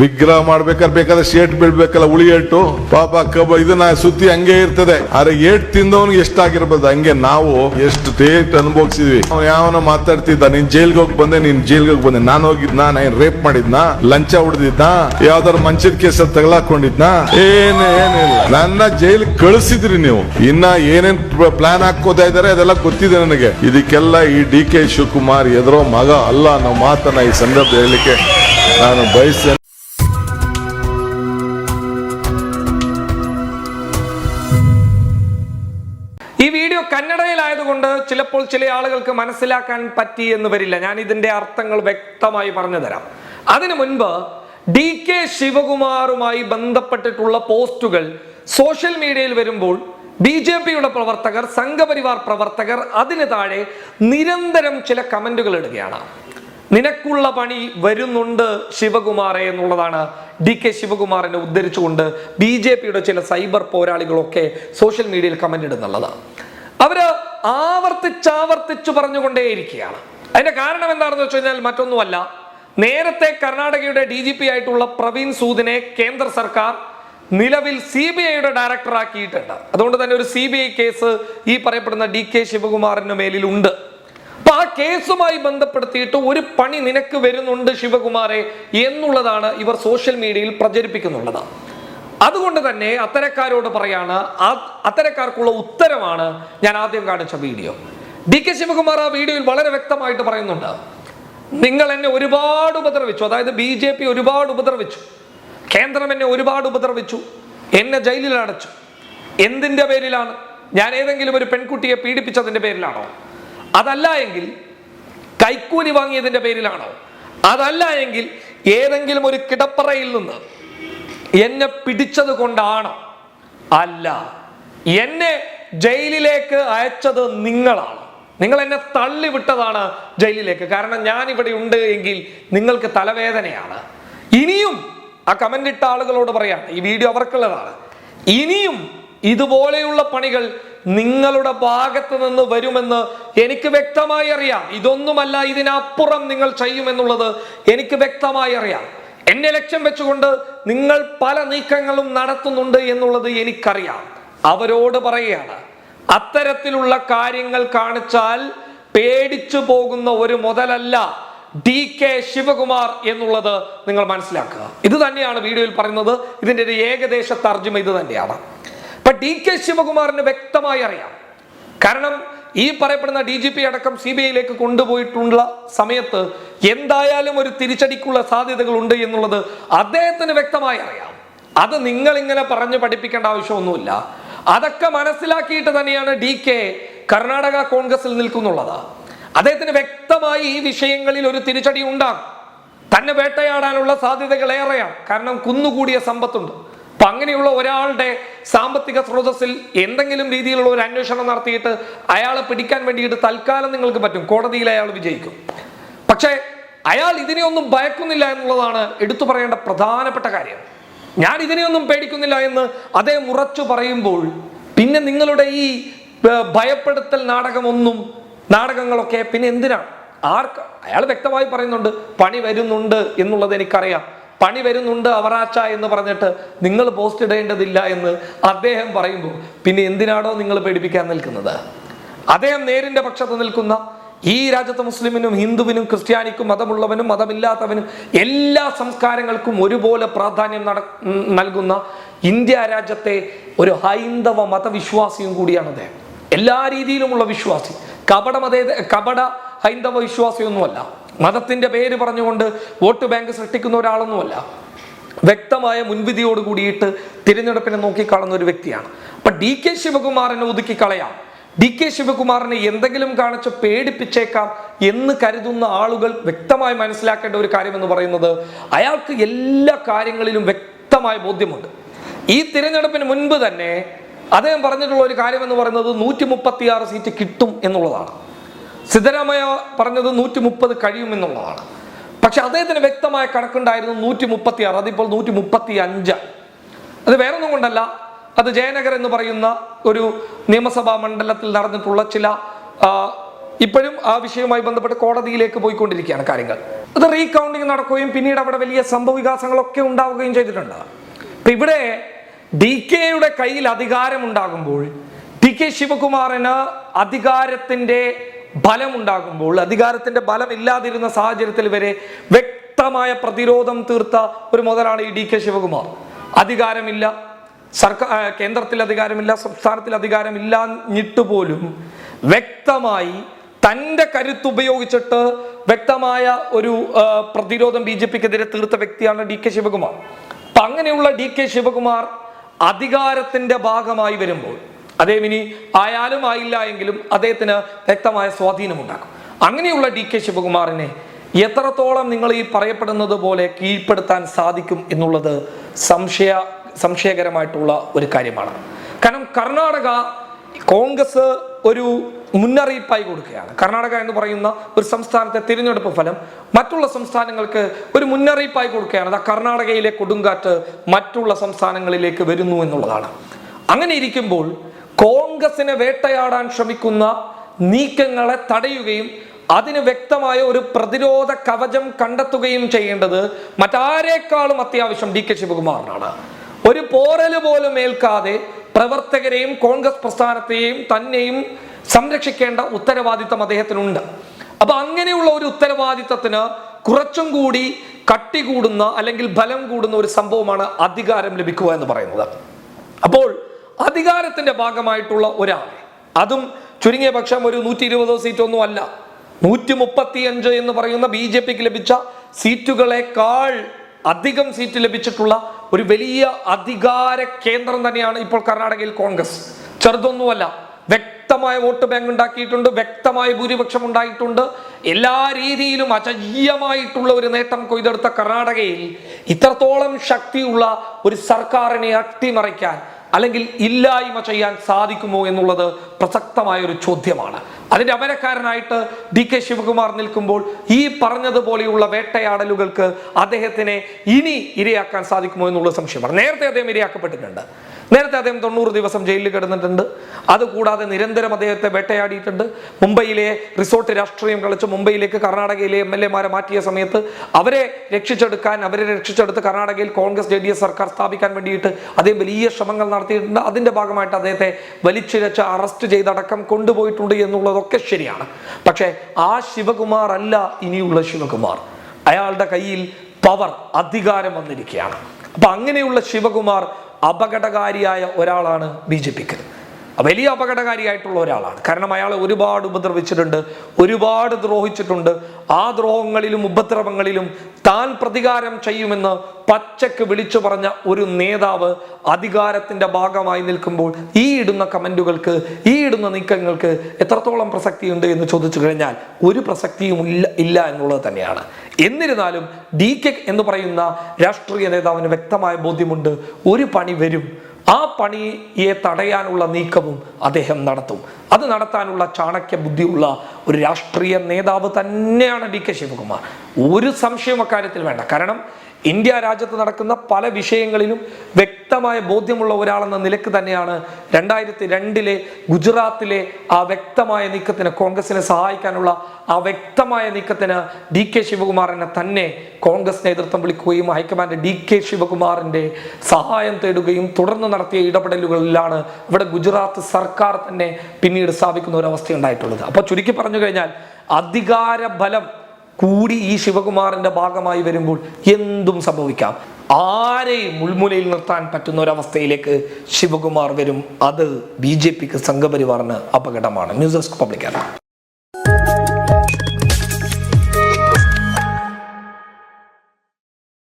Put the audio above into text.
ವಿಗ್ರಹ ಮಾಡ್ಬೇಕಾದ್ರೆ ಬೇಕಾದ್ರೆ ಶೇಟ್ ಬೀಳ್ಬೇಕಲ್ಲ ಉಳಿ ಏಟು. ಪಾಪ ಕಬ ಇದನ್ನ ಸುತ್ತಿ ಹಂಗೆ ಇರ್ತದೆ. ಆದ್ರೆ ಏಟ್ ತಿಂದವನಿಗೆ ಎಷ್ಟಾಗಿರ್ಬೋದು? ಹಂಗೆ ನಾವು ಎಷ್ಟು ಟೇಟ್ ಅನುಭವಿಸಿದ್ವಿ. ಅವ್ನು ಯಾವನ ಮಾತಾಡ್ತಿದ್ದ, ನೀನ್ ಜೈಲ್ಗೆ ಹೋಗಿ ಬಂದೆ, ನೀನ್ ಜೈಲ್ಗೆ ಹೋಗಿ ಬಂದೆ. ನಾನು ಹೋಗಿದ್ನ? ನಾನು ರೇಪ್ ಮಾಡಿದ್ನಾ? ಲಂಚ ಹೊಡೆದಿದ್ನ? ಯಾವ್ದಾದ್ರು ಮಂಚದ ಕೇಸ ತಗಲಾಕೊಂಡಿದ್ನ? ಏನ್ ಏನಿಲ್ಲ ನನ್ನ ಜೈಲ್ ಕಳಿಸಿದ್ರಿ ನೀವು. ಇನ್ನ ಏನೇನ್ ಪ್ಲಾನ್ ಹಾಕೋತಾ ಇದಾರೆ ಅದೆಲ್ಲ ಗೊತ್ತಿದೆ ನನಗೆ. ಇದಕ್ಕೆಲ್ಲ ಈ ಡಿ ಕೆ ಶಿವಕುಮಾರ್ ಎದುರೋ ಮಗ ಅಲ್ಲ ಅನ್ನೋ ಮಾತನ್ನ ಈ ಸಂದರ್ಭ ಹೇಳಲಿಕ್ಕೆ ನಾನು ಬಯಸ್ತೇನೆ. വീഡിയോ കന്നഡയിലായതുകൊണ്ട് ചിലപ്പോൾ ചില ആളുകൾക്ക് മനസ്സിലാക്കാൻ പറ്റി എന്ന് വരില്ല. ഞാൻ ഇതിന്റെ അർത്ഥങ്ങൾ വ്യക്തമായി പറഞ്ഞു തരാം. അതിനു മുൻപ് ഡി കെ ശിവകുമാറുമായി ബന്ധപ്പെട്ടിട്ടുള്ള പോസ്റ്റുകൾ സോഷ്യൽ മീഡിയയിൽ വരുമ്പോൾ ബി ജെ പിയുടെ പ്രവർത്തകർ സംഘപരിവാർ പ്രവർത്തകർ അതിന് താഴെ നിരന്തരം ചില കമന്റുകൾ ഇടുകയാണ്. നിനക്കുള്ള പണി വരുന്നുണ്ട് ശിവകുമാറെ എന്നുള്ളതാണ് ഡി കെ ശിവകുമാറിനെ ഉദ്ധരിച്ചുകൊണ്ട് ബി ജെ പിയുടെ ചില സൈബർ പോരാളികളൊക്കെ സോഷ്യൽ മീഡിയയിൽ കമന്റ് ഇടുന്നുള്ളത്. അവർ ആവർത്തിച്ചാവർത്തിച്ചു പറഞ്ഞുകൊണ്ടേയിരിക്കുകയാണ്. അതിന്റെ കാരണം എന്താണെന്ന് വെച്ച് കഴിഞ്ഞാൽ മറ്റൊന്നുമല്ല. നേരത്തെ കർണാടകയുടെ ഡി ജി പി ആയിട്ടുള്ള പ്രവീൺ സൂദിനെ കേന്ദ്ര സർക്കാർ നിലവിൽ സി ബി ഐയുടെ ഡയറക്ടറാക്കിയിട്ടുണ്ട്. അതുകൊണ്ട് തന്നെ ഒരു സി ബി ഐ കേസ് ഈ പറയപ്പെടുന്ന ഡി കെ ശിവകുമാറിന് മേലിലുണ്ട്. അപ്പൊ ആ കേസുമായി ബന്ധപ്പെടുത്തിയിട്ട് ഒരു പണി നിനക്ക് വരുന്നുണ്ട് ശിവകുമാറെ എന്നുള്ളതാണ് ഇവർ സോഷ്യൽ മീഡിയയിൽ പ്രചരിപ്പിക്കുന്നുള്ളത്. അതുകൊണ്ട് തന്നെ അത്തരക്കാരോട് പറയാണ് അത്തരക്കാർക്കുള്ള ഉത്തരമാണ് ഞാൻ ആദ്യം കാണിച്ച വീഡിയോ. ഡി കെ ശിവകുമാർ ആ വീഡിയോയിൽ വളരെ വ്യക്തമായിട്ട് പറയുന്നുണ്ട്. നിങ്ങൾ എന്നെ ഒരുപാട് ഉപദ്രവിച്ചു. അതായത് ബി ജെ പി ഒരുപാട് ഉപദ്രവിച്ചു. കേന്ദ്രം എന്നെ ഒരുപാട് ഉപദ്രവിച്ചു. എന്നെ ജയിലിൽ അടച്ചു എന്തിന്റെ പേരിലാണ്? ഞാൻ ഏതെങ്കിലും ഒരു പെൺകുട്ടിയെ പീഡിപ്പിച്ചതിന്റെ പേരിലാണോ? അതല്ല എങ്കിൽ കൈക്കൂലി വാങ്ങിയതിന്റെ പേരിലാണോ? അതല്ല എങ്കിൽ ഏതെങ്കിലും ഒരു കിടപ്പറയിൽ നിന്ന് എന്നെ പിടിച്ചത് കൊണ്ടാണോ. അല്ല എന്നെ ജയിലിലേക്ക് അയച്ചത് നിങ്ങളാണ്. നിങ്ങൾ എന്നെ തള്ളിവിട്ടതാണ് ജയിലിലേക്ക്. കാരണം ഞാൻ ഇവിടെ ഉണ്ട് എങ്കിൽ നിങ്ങൾക്ക് തലവേദനയാണ്. ഇനിയും ആ കമന്റ് ഇട്ട ആളുകളോട് പറയാം ഈ വീഡിയോ അവർക്കുള്ളതാണ്. ഇനിയും ഇതുപോലെയുള്ള പണികൾ നിങ്ങളുടെ ഭാഗത്ത് നിന്ന് വരുമെന്ന് എനിക്ക് വ്യക്തമായി അറിയാം. ഇതൊന്നുമല്ല ഇതിനപ്പുറം നിങ്ങൾ ചെയ്യുമെന്നുള്ളത് എനിക്ക് വ്യക്തമായി അറിയാം. എന്നെ ലക്ഷ്യം വെച്ചുകൊണ്ട് നിങ്ങൾ പല നീക്കങ്ങളും നടത്തുന്നുണ്ട് എന്നുള്ളത് എനിക്കറിയാം. അവരോട് പറയുകയാണ് അത്തരത്തിലുള്ള കാര്യങ്ങൾ കാണിച്ചാൽ പേടിച്ചു പോകുന്ന ഒരു മുതലല്ല ഡി കെ ശിവകുമാർ എന്നുള്ളത് നിങ്ങൾ മനസ്സിലാക്കുക. ഇത് തന്നെയാണ് വീഡിയോയിൽ പറയുന്നത്. ഇതിന്റെ ഒരു ഏകദേശ തർജമ ഇത് തന്നെയാണ്. അപ്പൊ ഡി കെ ശിവകുമാറിന് വ്യക്തമായി അറിയാം. കാരണം ഈ പറയപ്പെടുന്ന ഡി ജി പി അടക്കം സി ബി ഐയിലേക്ക് കൊണ്ടുപോയിട്ടുള്ള സമയത്ത് എന്തായാലും ഒരു തിരിച്ചടിക്കുള്ള സാധ്യതകൾ ഉണ്ട് എന്നുള്ളത് അദ്ദേഹത്തിന് വ്യക്തമായി അറിയാം. അത് നിങ്ങൾ ഇങ്ങനെ പറഞ്ഞു പഠിപ്പിക്കേണ്ട ആവശ്യമൊന്നുമില്ല. അതൊക്കെ മനസ്സിലാക്കിയിട്ട് തന്നെയാണ് ഡി കെ കർണാടക കോൺഗ്രസിൽ നിൽക്കുന്നുള്ളത്. അദ്ദേഹത്തിന് വ്യക്തമായി ഈ വിഷയങ്ങളിൽ ഒരു തിരിച്ചടി ഉണ്ടാകും. തന്നെ വേട്ടയാടാനുള്ള സാധ്യതകൾ ഏറെയാണ്. കാരണം കുന്നുകൂടിയ സമ്പത്തുണ്ട്. അപ്പൊ അങ്ങനെയുള്ള ഒരാളുടെ സാമ്പത്തിക സ്രോതസ്സിൽ എന്തെങ്കിലും രീതിയിലുള്ള ഒരു അന്വേഷണം നടത്തിയിട്ട് അയാളെ പിടിക്കാൻ വേണ്ടിയിട്ട് തൽക്കാലം നിങ്ങൾക്ക് പറ്റും. കോടതിയിൽ അയാൾ വിജയിക്കും. പക്ഷേ അയാൾ ഇതിനെയൊന്നും ഭയക്കുന്നില്ല എന്നുള്ളതാണ് എടുത്തു പറയേണ്ട പ്രധാനപ്പെട്ട കാര്യം. ഞാൻ ഇതിനെയൊന്നും പേടിക്കുന്നില്ല എന്ന് അതേ ഉറച്ചു പറയുമ്പോൾ പിന്നെ നിങ്ങളുടെ ഈ ഭയപ്പെടുത്തൽ നാടകമൊന്നും നാടകങ്ങളൊക്കെ പിന്നെ എന്തിനാണ്? ആർക്ക്? അയാൾ വ്യക്തമായി പറയുന്നുണ്ട് പണി വരുന്നുണ്ട് എന്നുള്ളത് എനിക്കറിയാം. പണി വരുന്നുണ്ട് അവറാച്ച എന്ന് പറഞ്ഞിട്ട് നിങ്ങൾ പോസ്റ്റ് ഇടേണ്ടതില്ല എന്ന് അദ്ദേഹം പറയുമ്പോൾ പിന്നെ എന്തിനാണോ നിങ്ങൾ പേടിപ്പിക്കാൻ നിൽക്കുന്നത്? അദ്ദേഹം നേരിന്റെ പക്ഷത്ത് നിൽക്കുന്ന ഈ രാജ്യത്തെ മുസ്ലിമിനും ഹിന്ദുവിനും ക്രിസ്ത്യാനിക്കും മതമുള്ളവനും മതമില്ലാത്തവനും എല്ലാ സംസ്കാരങ്ങൾക്കും ഒരുപോലെ പ്രാധാന്യം നട നൽകുന്ന ഇന്ത്യ രാജ്യത്തെ ഒരു ഹൈന്ദവ മതവിശ്വാസിയും കൂടിയാണ് അദ്ദേഹം. എല്ലാ രീതിയിലുമുള്ള വിശ്വാസി. കപട മതേ കപട ഹൈന്ദവ വിശ്വാസിയൊന്നുമല്ല. മതത്തിന്റെ പേര് പറഞ്ഞുകൊണ്ട് വോട്ട് ബാങ്ക് സൃഷ്ടിക്കുന്ന ഒരാളൊന്നുമല്ല. വ്യക്തമായ മുൻവിധിയോട് കൂടിയിട്ട് തിരഞ്ഞെടുപ്പിനെ നോക്കിക്കാണുന്ന ഒരു വ്യക്തിയാണ്. അപ്പൊ ഡി കെ ശിവകുമാറിനെ ഒതുക്കി കളയാം. ഡി കെ ശിവകുമാറിനെ എന്തെങ്കിലും കാണിച്ച് പേടിപ്പിച്ചേക്കാം എന്ന് കരുതുന്ന ആളുകൾ വ്യക്തമായി മനസ്സിലാക്കേണ്ട ഒരു കാര്യം എന്ന് പറയുന്നത് അയാൾക്ക് എല്ലാ കാര്യങ്ങളിലും വ്യക്തമായ ബോധ്യമുണ്ട്. ഈ തിരഞ്ഞെടുപ്പിന് മുൻപ് തന്നെ അദ്ദേഹം പറഞ്ഞിട്ടുള്ള ഒരു കാര്യം എന്ന് പറയുന്നത് നൂറ്റി മുപ്പത്തി ആറ് സീറ്റ് കിട്ടും എന്നുള്ളതാണ്. സിദ്ധരാമയ്യ പറഞ്ഞത് നൂറ്റി മുപ്പത് കഴിയുമെന്നുള്ളതാണ്. പക്ഷെ അദ്ദേഹത്തിന് വ്യക്തമായ കണക്കുണ്ടായിരുന്നു നൂറ്റി മുപ്പത്തി ആറ് അതിപ്പോൾ നൂറ്റി മുപ്പത്തി അഞ്ച് അത് വേറൊന്നും കൊണ്ടല്ല. അത് ജയനഗർ എന്ന് പറയുന്ന ഒരു നിയമസഭാ മണ്ഡലത്തിൽ നടന്നിട്ടുള്ള ചില ഇപ്പോഴും ആ വിഷയവുമായി ബന്ധപ്പെട്ട് കോടതിയിലേക്ക് പോയിക്കൊണ്ടിരിക്കുകയാണ് കാര്യങ്ങൾ. അത് റീകൗണ്ടിങ് നടക്കുകയും പിന്നീട് അവിടെ വലിയ സംഭവ വികാസങ്ങളൊക്കെ ഉണ്ടാവുകയും ചെയ്തിട്ടുണ്ട്. അപ്പൊ ഇവിടെ ഡി കെയുടെ കയ്യിൽ അധികാരമുണ്ടാകുമ്പോൾ ടി കെ ശിവകുമാറിന് അധികാരത്തിന്റെ ബലമുണ്ടാകുമ്പോൾ അധികാരത്തിന്റെ ബലം ഇല്ലാതിരുന്ന സാഹചര്യത്തിൽ വരെ വ്യക്തമായ പ്രതിരോധം തീർത്ത ഒരു മുതലാണ് ഈ ഡി കെ ശിവകുമാർ. അധികാരമില്ല സർക്കാർ കേന്ദ്രത്തിൽ അധികാരമില്ല സംസ്ഥാനത്തിൽ അധികാരമില്ലാഞ്ഞിട്ട് പോലും വ്യക്തമായി തന്റെ കരുത്ത് ഉപയോഗിച്ചിട്ട് വ്യക്തമായ ഒരു പ്രതിരോധം ബി ജെ പിക്കെതിരെ തീർത്ത വ്യക്തിയാണ് ഡി കെ ശിവകുമാർ. അപ്പൊ അങ്ങനെയുള്ള ഡി കെ ശിവകുമാർ അധികാരത്തിന്റെ ഭാഗമായി വരുമ്പോൾ അദ്ദേഹം ഇനി ആയാലും ആയില്ല എങ്കിലും അദ്ദേഹത്തിന് വ്യക്തമായ സ്വാധീനമുണ്ടാക്കും. അങ്ങനെയുള്ള ഡി കെ ശിവകുമാറിനെ എത്രത്തോളം നിങ്ങൾ ഈ പറയപ്പെടുന്നത് പോലെ കീഴ്പ്പെടുത്താൻ സാധിക്കും എന്നുള്ളത് സംശയ സംശയകരമായിട്ടുള്ള ഒരു കാര്യമാണ്. കാരണം കർണാടക കോൺഗ്രസ് ഒരു മുന്നറിയിപ്പായി കൊടുക്കുകയാണ്. കർണാടക എന്ന് പറയുന്ന ഒരു സംസ്ഥാനത്തെ തിരഞ്ഞെടുപ്പ് ഫലം മറ്റുള്ള സംസ്ഥാനങ്ങൾക്ക് ഒരു മുന്നറിയിപ്പായി കൊടുക്കുകയാണ്. അതാ കർണാടകയിലെ കൊടുങ്കാറ്റ് മറ്റുള്ള സംസ്ഥാനങ്ങളിലേക്ക് വരുന്നു എന്നുള്ളതാണ്. അങ്ങനെ ഇരിക്കുമ്പോൾ കോൺഗ്രസിനെ വേട്ടയാടാൻ ശ്രമിക്കുന്ന നീക്കങ്ങളെ തടയുകയും അതിന് വ്യക്തമായ ഒരു പ്രതിരോധ കവചം കണ്ടെത്തുകയും ചെയ്യേണ്ടത് മറ്റാരേക്കാളും അത്യാവശ്യം ഡി കെ ശിവകുമാറിനാണ്. ഒരു പോരൽ പോലും ഏൽക്കാതെ പ്രവർത്തകരെയും കോൺഗ്രസ് പ്രസ്ഥാനത്തെയും തന്നെയും സംരക്ഷിക്കേണ്ട ഉത്തരവാദിത്തം അദ്ദേഹത്തിനുണ്ട്. അപ്പൊ അങ്ങനെയുള്ള ഒരു ഉത്തരവാദിത്തത്തിന് കുറച്ചും കൂടി കട്ടി കൂടുന്ന അല്ലെങ്കിൽ ബലം കൂടുന്ന ഒരു സംഭവമാണ് അധികാരം ലഭിക്കുക എന്ന് പറയുന്നത്. അധികാരത്തിന്റെ ഭാഗമായിട്ടുള്ള ഒരാൾ. അതും ചുരുങ്ങിയ പക്ഷം ഒരു നൂറ്റി ഇരുപതോ സീറ്റൊന്നും അല്ല. നൂറ്റി മുപ്പത്തിയഞ്ച് എന്ന് പറയുന്ന ബി ജെ പിക്ക് ലഭിച്ച സീറ്റുകളെക്കാൾ അധികം സീറ്റ് ലഭിച്ചിട്ടുള്ള ഒരു വലിയ അധികാര കേന്ദ്രം തന്നെയാണ് ഇപ്പോൾ കർണാടകയിൽ കോൺഗ്രസ്. ചെറുതൊന്നുമല്ല. വ്യക്തമായ വോട്ട് ബാങ്ക് ഉണ്ടാക്കിയിട്ടുണ്ട് വ്യക്തമായ ഭൂരിപക്ഷം ഉണ്ടായിട്ടുണ്ട്. എല്ലാ രീതിയിലും അജയ്യമായിട്ടുള്ള ഒരു നേട്ടം കൊയ്തെടുത്ത കർണാടകയിൽ ഇത്രത്തോളം ശക്തിയുള്ള ഒരു സർക്കാരിനെ അട്ടിമറിക്കാൻ അല്ലെങ്കിൽ ഇല്ലായ്മ ചെയ്യാൻ സാധിക്കുമോ എന്നുള്ളത് പ്രസക്തമായ ഒരു ചോദ്യമാണ്. അതിന്റെ അപരക്കാരനായിട്ട് ഡി കെ ശിവകുമാർ നിൽക്കുമ്പോൾ ഈ പറഞ്ഞതുപോലെയുള്ള വേട്ടയാടലുകൾക്ക് അദ്ദേഹത്തിനെ ഇനി ഇരയാക്കാൻ സാധിക്കുമോ എന്നുള്ള സംശയമാണ്. നേരത്തെ അദ്ദേഹം ഇരയാക്കപ്പെട്ടിട്ടുണ്ട്. നേരത്തെ അദ്ദേഹം തൊണ്ണൂറ് ദിവസം ജയിലിൽ കിടന്നിട്ടുണ്ട്. അതുകൂടാതെ നിരന്തരം അദ്ദേഹത്തെ വേട്ടയാടിയിട്ടുണ്ട്. മുംബൈയിലെ റിസോർട്ട് രാഷ്ട്രീയം കളിച്ച് മുംബൈയിലേക്ക് കർണാടകയിലെ എം എൽ എമാരെ മാറ്റിയ സമയത്ത് അവരെ രക്ഷിച്ചെടുക്കാൻ അവരെ രക്ഷിച്ചെടുത്ത് കർണാടകയിൽ കോൺഗ്രസ് ജെ ഡി എസ് സർക്കാർ സ്ഥാപിക്കാൻ വേണ്ടിയിട്ട് അദ്ദേഹം വലിയ ശ്രമങ്ങൾ നടത്തിയിട്ടുണ്ട്. അതിന്റെ ഭാഗമായിട്ട് അദ്ദേഹത്തെ വലിച്ചിഴച്ച് അറസ്റ്റ് ചെയ്തടക്കം കൊണ്ടുപോയിട്ടുണ്ട് എന്നുള്ളതൊക്കെ ശരിയാണ്. പക്ഷേ ആ ശിവകുമാർ അല്ല ഇനിയുള്ള ശിവകുമാർ. അയാളുടെ കയ്യിൽ പവർ അധികാരം വന്നിരിക്കുകയാണ്. അപ്പൊ അങ്ങനെയുള്ള ശിവകുമാർ അപകടകാരിയായ ഒരാളാണ് ബി ജെ പിക്ക്. വലിയ അപകടകാരിയായിട്ടുള്ള ഒരാളാണ്. കാരണം അയാൾ ഒരുപാട് ഉപദ്രവിച്ചിട്ടുണ്ട് ഒരുപാട് ദ്രോഹിച്ചിട്ടുണ്ട്. ആ ദ്രോഹങ്ങളിലും ഉപദ്രവങ്ങളിലും താൻ പ്രതികാരം ചെയ്യുമെന്ന് പച്ചക്ക് വിളിച്ചു പറഞ്ഞ ഒരു നേതാവ് അധികാരത്തിന്റെ ഭാഗമായി നിൽക്കുമ്പോൾ ഈ ഇടുന്ന കമന്റുകൾക്ക് ഈ ഇടുന്ന നീക്കങ്ങൾക്ക് എത്രത്തോളം പ്രസക്തിയുണ്ട് എന്ന് ചോദിച്ചു കഴിഞ്ഞാൽ ഒരു പ്രസക്തിയും ഇല്ല ഇല്ല എന്നുള്ളത് തന്നെയാണ്. എന്നിരുന്നാലും ഡി കെ എന്ന് പറയുന്ന രാഷ്ട്രീയ നേതാവിന് വ്യക്തമായ ബോധ്യമുണ്ട്. ഒരു പണി വരും. ആ പണിയെ തടയാനുള്ള നീക്കവും അദ്ദേഹം നടത്തും. അത് നടത്താനുള്ള ചാണക്യ ബുദ്ധിയുള്ള ഒരു രാഷ്ട്രീയ നേതാവ് തന്നെയാണ് ഡി കെ ശിവകുമാർ. ഒരു സംശയം അക്കാര്യത്തിൽ വേണ്ട. കാരണം ഇന്ത്യ രാജ്യത്ത് നടക്കുന്ന പല വിഷയങ്ങളിലും വ്യക്തമായ ബോധ്യമുള്ള ഒരാളെന്ന നിലയ്ക്ക് തന്നെയാണ് രണ്ടായിരത്തി രണ്ടിലെ ഗുജറാത്തിലെ ആ വ്യക്തമായ നീക്കത്തിന് കോൺഗ്രസിനെ സഹായിക്കാനുള്ള ആ വ്യക്തമായ നീക്കത്തിന് ഡി കെ ശിവകുമാറിനെ തന്നെ കോൺഗ്രസ് നേതൃത്വം വിളിക്കുകയും ഹൈക്കമാൻഡ് ഡി കെ ശിവകുമാറിന്റെ സഹായം തേടുകയും തുടർന്ന് നടത്തിയ ഇടപെടലുകളിലാണ് ഇവിടെ ഗുജറാത്ത് സർക്കാർ തന്നെ പിന്നീട് സ്ഥാപിക്കുന്ന ഒരു അവസ്ഥ ഉണ്ടായിട്ടുള്ളത് അപ്പോൾ ചുരുക്കി പറഞ്ഞു കഴിഞ്ഞാൽ അധികാര ബലം കൂടി ഈ ശിവകുമാറിന്റെ ഭാഗമായി വരുമ്പോൾ എന്തും സംഭവിക്കാം. ആരെയും മുൾമുലയിൽ നിർത്താൻ പറ്റുന്ന ഒരവസ്ഥയിലേക്ക് ശിവകുമാർ വരും. അത് ബി ജെ പിക്ക് സംഘപരിവാറിന് അപകടമാണ്. News desk പബ്ലിക്കാണ്